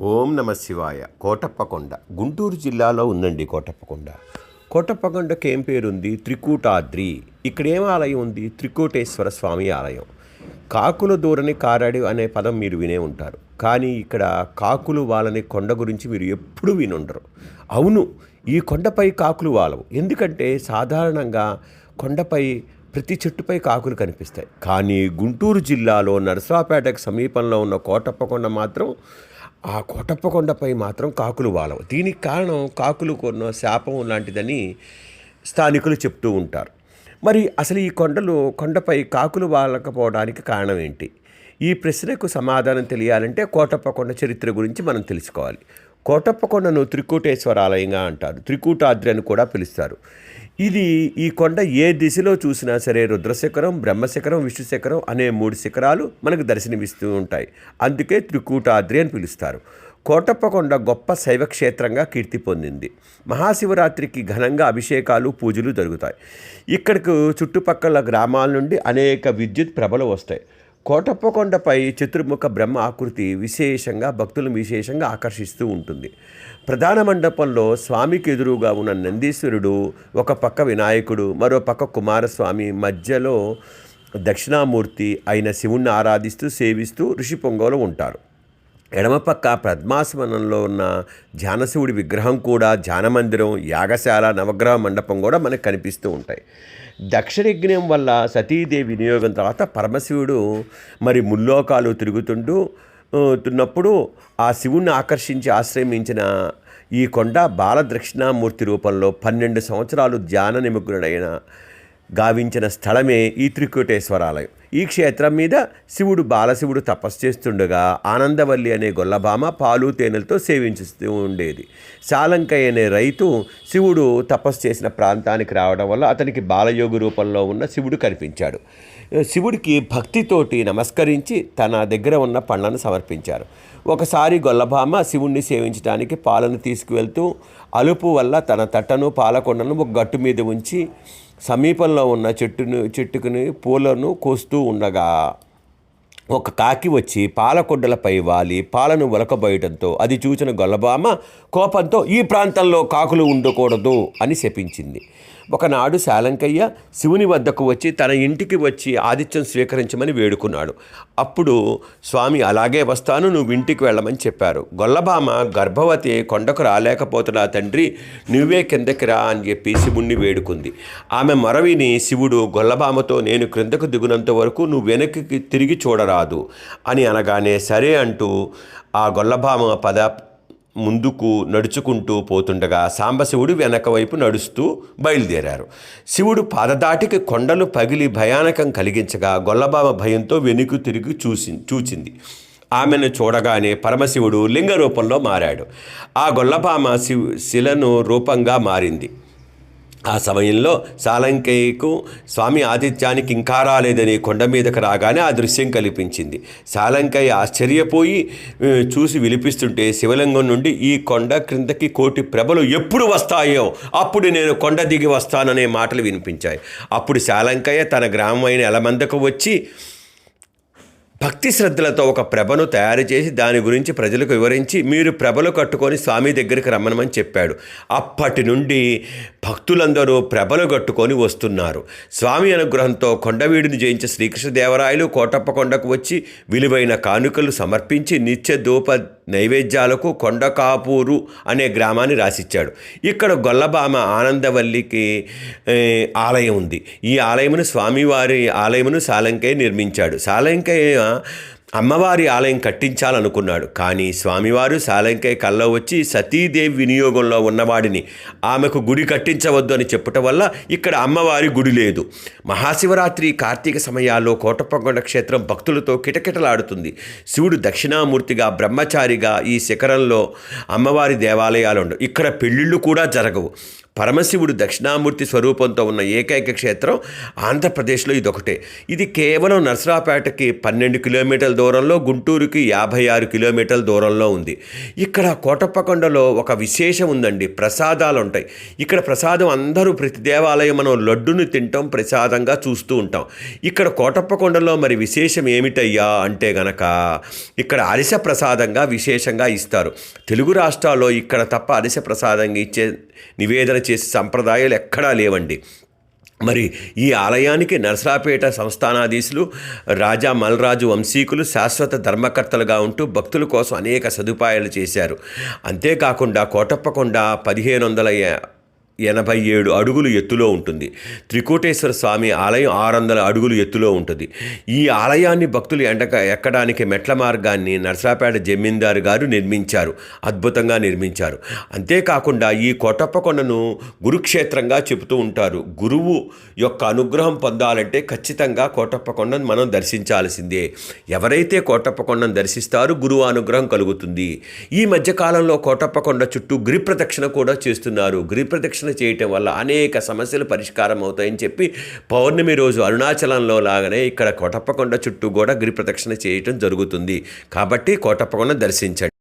ఓం నమ శివాయ. కోటప్పకొండ. గుంటూరు జిల్లాలో ఉందండి కోటప్పకొండ. కోటప్పకొండకి ఏం పేరుంది? త్రికూటాద్రి. ఇక్కడ ఏం ఆలయం ఉంది? త్రికూటేశ్వర స్వామి ఆలయం. కాకుల దూరని కారాడి అనే పదం మీరు వినే ఉంటారు. కానీ ఇక్కడ కాకులు వాళ్ళని కొండ గురించి మీరు ఎప్పుడూ వినుండరు. అవును ఈ కొండపై కాకులు వాలవు. ఎందుకంటే సాధారణంగా కొండపై ప్రతి చెట్టుపై కాకులు కనిపిస్తాయి. కానీ గుంటూరు జిల్లాలో నరసరాపేటకు సమీపంలో ఉన్న కోటప్పకొండ మాత్రం ఆ కోటప్పకొండపై మాత్రం కాకులు వాలవు. దీనికి కారణం కాకులు కొన్న శాపం లాంటిదని స్థానికులు చెప్తూ ఉంటారు. మరి అసలు ఈ కొండలు కొండపై కాకులు వాలకపోవడానికి కారణం ఏంటి? ఈ ప్రశ్నకు సమాధానం తెలియాలంటే కోటప్పకొండ చరిత్ర గురించి మనం తెలుసుకోవాలి. కోటప్పకొండను త్రికూటేశ్వర ఆలయంగా అంటారు. త్రికూటాద్రి అని కూడా పిలుస్తారు. ఇది ఈ కొండ ఏ దిశలో చూసినా సరే రుద్రశిఖరం బ్రహ్మశిఖరం విష్ణుశిఖరం అనే మూడు శిఖరాలు మనకు దర్శనమిస్తూ ఉంటాయి. అందుకే త్రికూటాద్రి అని పిలుస్తారు. కోటప్పకొండ గొప్ప శైవ క్షేత్రంగా కీర్తి పొందింది. మహాశివరాత్రికి ఘనంగా అభిషేకాలు పూజలు జరుగుతాయి. ఇక్కడికి చుట్టుపక్కల గ్రామాల నుండి అనేక విద్యుత్ ప్రభలు వస్తాయి. కోటప్పకొండపై చతుర్ముఖ బ్రహ్మ ఆకృతి విశేషంగా భక్తులను విశేషంగా ఆకర్షిస్తూ ఉంటుంది. ప్రధాన మండపంలో స్వామికి ఎదురుగా ఉన్న నందీశ్వరుడు ఒక పక్క వినాయకుడు మరో పక్క కుమారస్వామి మధ్యలో దక్షిణామూర్తి అయిన శివుణ్ణి ఆరాధిస్తూ సేవిస్తూ ఋషి పొంగోలు ఉంటారు. ఎడమపక్క పద్మాసనంలో ఉన్న ధ్యానశివుడి విగ్రహం కూడా ధ్యానమందిరం యాగశాల నవగ్రహ మండపం కూడా మనకు కనిపిస్తూ ఉంటాయి. దక్షిణయజ్ఞం వల్ల సతీదేవి వినియోగం తర్వాత పరమశివుడు మరి ముల్లోకాలు తిరుగుతుంటూ తున్నప్పుడు ఆ శివుణ్ణి ఆకర్షించి ఆశ్రయించిన ఈ కొండ బాలదక్షిణామూర్తి రూపంలో పన్నెండు సంవత్సరాలు ధ్యాన నిమగ్నుడైన గావించిన స్థలమే ఈ త్రికూటేశ్వరాలయం. ఈ క్షేత్రం మీద శివుడు బాలశివుడు తపస్సు చేస్తుండగా ఆనందవల్లి అనే గొల్లభామ పాలు తేనెలతో సేవించుతూ ఉండేది. సాలంకయ్య అనే రైతు శివుడు తపస్సు చేసిన ప్రాంతానికి రావడం వల్ల అతనికి బాలయోగి రూపంలో ఉన్న శివుడు కనిపించాడు. శివుడికి భక్తితోటి నమస్కరించి తన దగ్గర ఉన్న పండ్లను సమర్పించారు. ఒకసారి గొల్లభామ శివుణ్ణి సేవించడానికి పాలను తీసుకువెళ్తూ అలుపు వల్ల తన తట్టను పాలకొండను ఒక గట్టు మీద ఉంచి సమీపంలో ఉన్న చెట్టును చెట్టుకుని పూలను కోస్తూ ఉండగా ఒక కాకి వచ్చి పాలకొడ్డలపై వాలి పాలను ఒలకబోయడంతో అది చూసిన గొల్లబామ కోపంతో ఈ ప్రాంతంలో కాకులు ఉండకూడదు అని శపించింది. ఒకనాడు శాలంకయ్య శివుని వద్దకు వచ్చి తన ఇంటికి వచ్చి ఆతిథ్యం స్వీకరించమని వేడుకున్నాడు. అప్పుడు స్వామి అలాగే వస్తాను నువ్వు ఇంటికి వెళ్ళమని చెప్పారు. గొల్లభామ గర్భవతి కొండకు రాలేకపోతున్నా తండ్రి నువ్వే కిందకి రా అని చెప్పి శివుణ్ణి వేడుకుంది. ఆమె మరవిని శివుడు గొల్లభామతో నేను క్రిందకు దిగునంత వరకు నువ్వు వెనక్కి తిరిగి చూడరాదు అని అనగానే సరే అంటూ ఆ గొల్లభామ పద ముందుకు నడుచుకుంటూ పోతుండగా సాంబశివుడు వెనక వైపు నడుస్తూ బయలుదేరారు. శివుడు పాదదాటికి కొండలు పగిలి భయానకం కలిగించగా గొల్లబామ భయంతో వెనుకు తిరిగి చూసి చూచింది. ఆమెను చూడగానే పరమశివుడు లింగ రూపంలో మారాడు. ఆ గొల్లబామ శివ శిలను రూపంగా మారింది. ఆ సమయంలో సాలంకయ్యకు స్వామి ఆతిథ్యానికి ఇంకా రాలేదని కొండ మీదకు రాగానే ఆ దృశ్యం కల్పించింది. సాలంకయ్య ఆశ్చర్యపోయి చూసి విలిపిస్తుంటే శివలింగం నుండి ఈ కొండ క్రిందకి కోటి ప్రభలు ఎప్పుడు వస్తాయో అప్పుడు నేను కొండ దిగి వస్తాననే మాటలు వినిపించాయి. అప్పుడు శాలంకయ్య తన గ్రామమైన ఎలమందకు వచ్చి భక్తి శ్రద్ధలతో ఒక ప్రభను తయారు చేసి దాని గురించి ప్రజలకు వివరించి మీరు ప్రభలు కట్టుకొని స్వామి దగ్గరికి రమ్మనమని చెప్పాడు. అప్పటి నుండి భక్తులందరూ ప్రభలు కట్టుకొని వస్తున్నారు. స్వామి అనుగ్రహంతో కొండవీడిని జయించే శ్రీకృష్ణదేవరాయలు కోటప్ప కొండకు వచ్చి విలువైన కానుకలు సమర్పించి నిత్య ధూప నైవేద్యాలకు కొండకాపూరు అనే గ్రామాన్ని రాసిచ్చాడు. ఇక్కడ గొల్లబామ ఆనందవల్లికి ఆలయం ఉంది. ఈ ఆలయమును స్వామివారి ఆలయమును సాలంకయ్య నిర్మించాడు. సాలంకయ్య అమ్మవారి ఆలయం కట్టించాలనుకున్నాడు. కానీ స్వామివారు సాలంకై కల్లో వచ్చి సతీదేవి వినియోగంలో ఉన్నవాడిని ఆమెకు గుడి కట్టించవద్దు అని చెప్పటం వల్ల ఇక్కడ అమ్మవారి గుడి లేదు. మహాశివరాత్రి కార్తీక సమయాల్లో కోటప్పకొండ క్షేత్రం భక్తులతో కిటకిటలాడుతుంది. శివుడు దక్షిణామూర్తిగా బ్రహ్మచారిగా ఈ శిఖరంలో అమ్మవారి దేవాలయాలు ఉండవు ఇక్కడ పెళ్ళిళ్ళు కూడా జరగవు. పరమశివుడు దక్షిణామూర్తి స్వరూపంతో ఉన్న ఏకైక క్షేత్రం ఆంధ్రప్రదేశ్లో ఇదొకటే. ఇది కేవలం నర్సరాపేటకి పన్నెండు కిలోమీటర్ల దూరంలో గుంటూరుకి యాభై ఆరు కిలోమీటర్ల దూరంలో ఉంది. ఇక్కడ కోటప్పకొండలో ఒక విశేషం ఉందండి ప్రసాదాలు ఉంటాయి ఇక్కడ ప్రసాదం అందరూ ప్రతి దేవాలయం మనం లడ్డును తింటాం ప్రసాదంగా చూస్తూ ఉంటాం. ఇక్కడ కోటప్పకొండలో మరి విశేషం ఏమిటయ్యా అంటే గనక ఇక్కడ అరిసె ప్రసాదంగా విశేషంగా ఇస్తారు. తెలుగు రాష్ట్రాల్లో ఇక్కడ తప్ప అరిసె ప్రసాదంగా ఇచ్చే నివేదన చేసే సంప్రదాయాలు ఎక్కడా లేవండి. మరి ఈ ఆలయానికి నరసరాపేట సంస్థానాధీశులు రాజా మల్రాజు వంశీకులు శాశ్వత ధర్మకర్తలుగా ఉంటూ భక్తుల కోసం అనేక సదుపాయాలు చేశారు. అంతేకాకుండా కోటప్పకొండ పదిహేను వందల ఎనభై ఏడు అడుగులు ఎత్తులో ఉంటుంది. త్రికోటేశ్వర స్వామి ఆలయం ఆరు వందల అడుగులు ఎత్తులో ఉంటుంది. ఈ ఆలయాన్ని భక్తులు ఎండక ఎక్కడానికి మెట్ల మార్గాన్ని నర్సాపేట జమీందారు గారు నిర్మించారు. అద్భుతంగా నిర్మించారు. అంతేకాకుండా ఈ కోటప్పకొండను గురుక్షేత్రంగా చెబుతూ ఉంటారు. గురువు యొక్క అనుగ్రహం పొందాలంటే ఖచ్చితంగా కోటప్పకొండను మనం దర్శించాల్సిందే. ఎవరైతే కోటప్పకొండను దర్శిస్తారో గురువు అనుగ్రహం కలుగుతుంది. ఈ మధ్యకాలంలో కోటప్పకొండ చుట్టూ గిరి ప్రదక్షిణ కూడా చేస్తున్నారు. గిరి ప్రదక్షిణ చేయటం వల్ల అనేక సమస్యలు పరిష్కారం అవుతాయని చెప్పి పౌర్ణమి రోజు అరుణాచలంలో లాగానే ఇక్కడ కోటప్పకొండ చుట్టూ కూడా గిరి ప్రదక్షిణ చేయటం జరుగుతుంది. కాబట్టి కోటప్పకొండ దర్శించండి.